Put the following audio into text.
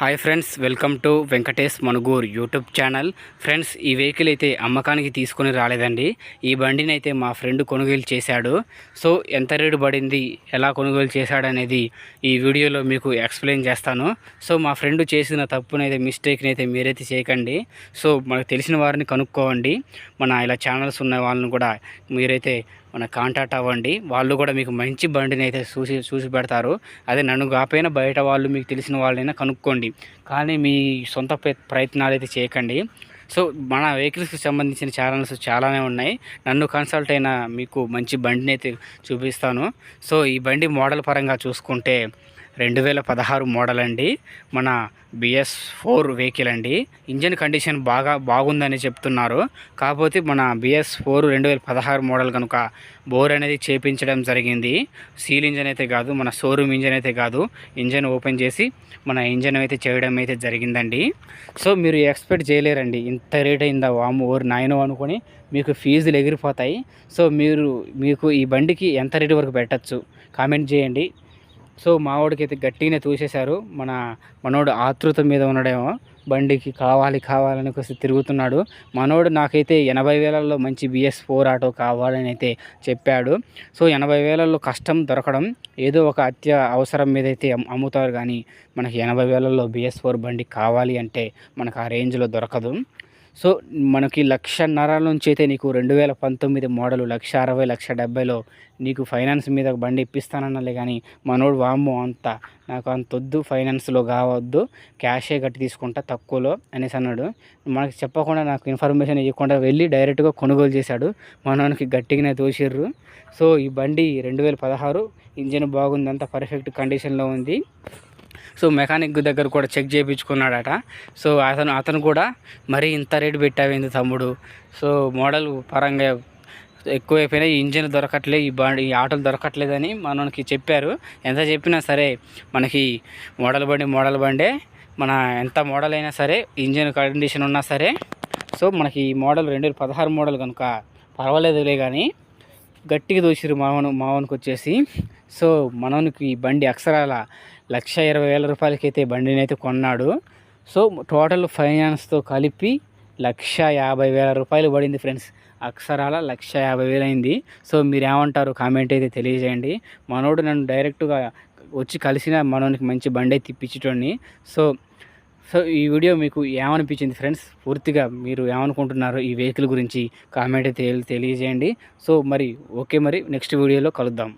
Hi friends welcome to Venkatesh Manugur YouTube channel. Friends ఈ vehicle అయితే అమ్మకానికి తీసుకొని రాలేదండి. ఈ బండిని అయితే మా ఫ్రెండ్ కొనుగోలు చేశాడు. సో ఎంత రేటు పడింది ఎలా కొనుగోలు చేశాడు అనేది ఈ వీడియోలో మీకు ఎక్స్ప్లెయిన్ చేస్తాను. సో మా ఫ్రెండ్ చేసిన తప్పునైతే మిస్టేక్ని అయితే మీరైతే చేయకండి. సో మనకు తెలిసిన వారిని కనుక్కోండి. మన ఇలా ఛానల్స్ ఉన్న వాళ్ళని కూడా మీరైతే మన కాంటాక్ట్ అవ్వండి. వాళ్ళు కూడా మీకు మంచి బండిని అయితే చూసి చూసి పెడతారు. అదే నన్ను కాపోయినా బయట వాళ్ళు మీకు తెలిసిన వాళ్ళైనా కనుక్కోండి. కానీ మీ సొంత ప్ర- ప్రయత్నాలు అయితే చేయకండి. సో మన వెహికల్స్కి సంబంధించిన ఛానల్స్ చాలానే ఉన్నాయి. నన్ను కన్సల్ట్ అయిన మీకు మంచి బండిని అయితే చూపిస్తాను. సో ఈ బండి మోడల్ పరంగా చూసుకుంటే రెండు వేల పదహారు మోడల్ అండి మన బిఎస్ ఫోర్ వెహికల్ అండి ఇంజన్ కండిషన్ బాగా బాగుందని చెప్తున్నారు. కాకపోతే మన బిఎస్ ఫోర్ రెండు వేల పదహారు మోడల్ కనుక బోర్ అనేది చేపించడం జరిగింది. సీల్ ఇంజన్ అయితే కాదు మన షోరూమ్ ఇంజన్ అయితే కాదు. ఇంజన్ ఓపెన్ చేసి మన ఇంజన్ అయితే చేయడం అయితే జరిగిందండి. సో మీరు ఎక్స్పెక్ట్ చేయలేరండి. ఇంత రేట్ అయిందా? వాము ఓర్ నాయనో అనుకొని మీకు ఫీజులు ఎగిరిపోతాయి. సో మీరు మీకు ఈ బండికి ఎంత రేటు వరకు పెట్టచ్చు? కామెంట్ చేయండి. సో మావాడికి అయితే గట్టిగానే తూసేశారు. మన మనోడు ఆతృత మీద ఉన్నాడేమో. బండికి కావాలి కావాలని కొంచెం తిరుగుతున్నాడు. మనోడు నాకైతే ఎనభై వేలల్లో మంచి బిఎస్ ఫోర్ ఆటో కావాలని అయితే చెప్పాడు. సో ఎనభై వేలల్లో కష్టం దొరకడం ఏదో ఒక అత్య అవసరం మీద అయితే అమ్ముతారు. కానీ మనకి ఎనభై వేలల్లో బిఎస్ ఫోర్ బండి కావాలి అంటే మనకు ఆ రేంజ్లో దొరకదు. సో మనకి లక్షన్నర నుంచి అయితే నీకు రెండు వేల పంతొమ్మిది మోడల్ లక్ష అరవై లక్ష డెబ్బైలో నీకు ఫైనాన్స్ మీద బండి ఇప్పిస్తానన్నలే కానీ మనోడు వామ్మో అంత నాకు అంత వద్దు ఫైనాన్స్లో కావద్దు క్యాషే కట్టి తీసుకుంటా తక్కువలో అనేసి అన్నాడు. మనకి చెప్పకుండా నాకు ఇన్ఫర్మేషన్ ఇవ్వకుండా వెళ్ళి డైరెక్ట్గా కొనుగోలు చేశాడు. మనోనికి గట్టిగానే తోసిర్రు. సో ఈ బండి రెండు వేల పదహారు ఇంజిన్ బాగుంది అంత పర్ఫెక్ట్ కండిషన్లో ఉంది. సో మెకానిక్ దగ్గర కూడా చెక్ చేయించుకున్నాడట. సో అతను అతను కూడా మరీ ఇంత రేటు పెట్టావేంది తమ్ముడు? సో మోడల్ పరంగా ఎక్కువైపోయినా ఈ ఇంజిన్ దొరకట్లే ఈ బండి ఈ ఆటోలు దొరకట్లేదని మనకి చెప్పారు. ఎంత చెప్పినా సరే మనకి మోడల్ బండి మోడల్ బండే. మన ఎంత మోడల్ అయినా సరే ఇంజిన్ కండిషన్ ఉన్నా సరే సో మనకి ఈ మోడల్ రెండు వేల పదహారు మోడల్ కనుక పర్వాలేదులే కానీ గట్టిగా దోసిరు మావను మావనికి వచ్చేసి సో మనవనికి ఈ బండి అక్షరాల లక్ష ఇరవై వేల రూపాయలకైతే బండిని అయితే కొన్నాడు. సో టోటల్ ఫైనాన్స్తో కలిపి లక్ష యాభై వేల రూపాయలు పడింది ఫ్రెండ్స్. అక్షరాల లక్ష యాభై వేలు అయింది సో మీరు ఏమంటారు కామెంట్ అయితే తెలియజేయండి. మనోడు నన్ను డైరెక్ట్గా వచ్చి కలిసిన మనోనికి మంచి బండి అయితే తిప్పించేటోడిని సో సో ఈ వీడియో మీకు ఏమనిపించింది ఫ్రెండ్స్? పూర్తిగా మీరు ఏమనుకుంటున్నారు ఈ వెహికల్ గురించి కామెంట్ అయితే తెలియజేయండి. సో మరి ఓకే మరి నెక్స్ట్ వీడియోలో కలుద్దాం.